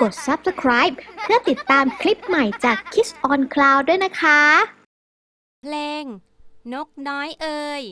กด subscribe เพื่อติดตามคลิปใหม่จาก Kiss on Cloud ด้วยนะคะ เพลง นกน้อยเอ่ย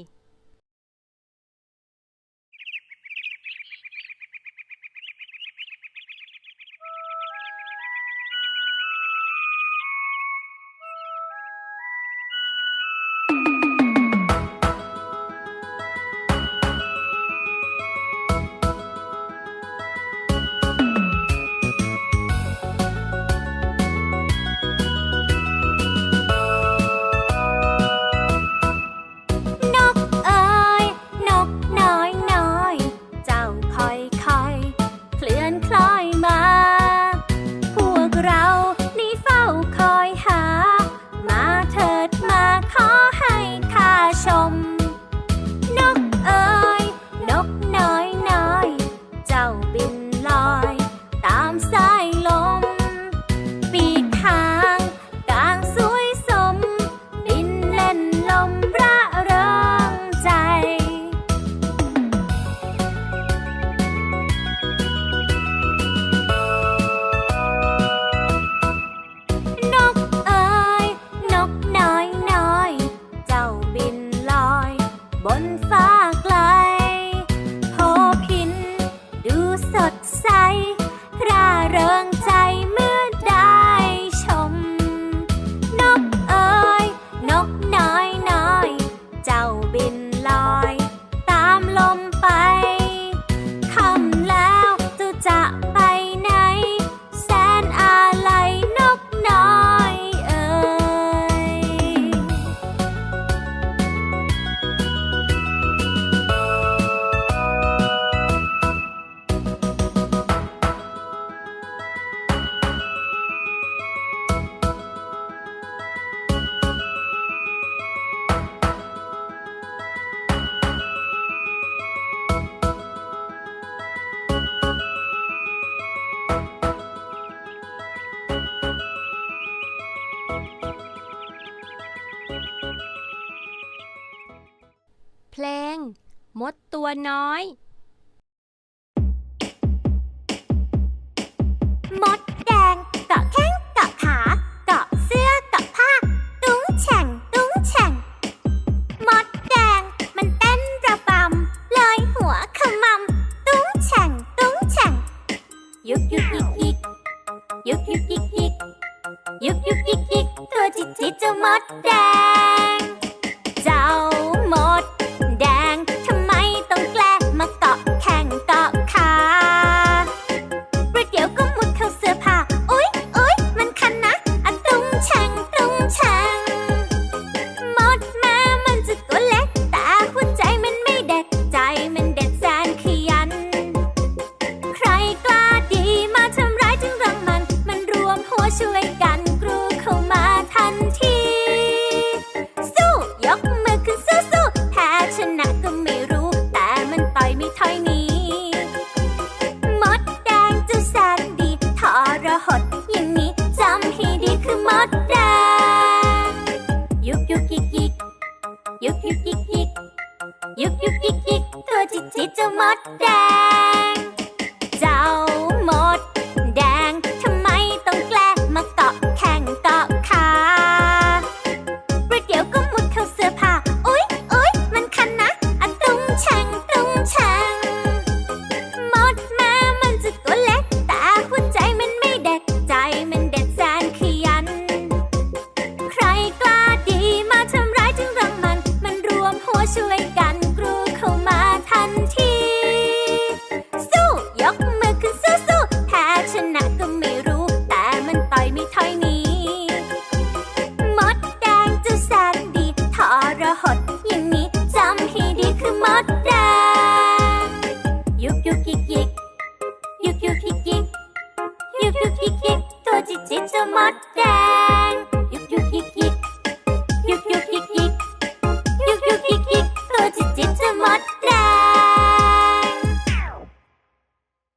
ลง มดตัวน้อย มดแดงเกาะแข้งเกาะขาเกาะเสื้อเกาะผ้า ตุ้งแฉ่งตุ้งแฉ่ง มดแดงมันเต้นระบำลอยหัวขมำตุ้งแฉ่งตุ้งแฉ่ง ยุกยุกยิกยิกยุกยุกยิกยิกยุกยุกยิกยิกตัวจิตจิตเจ้ามดแดง มดแดง อยม่ถอยนีมดแดงจะแสนดีทอระหดอย่างนี้จำให้ดีคือมดแดง ยุกยุกยิกยิกยุกยุกยิกยิกยุกยุกยิกยิกตัวจิตจิตจะมดแดง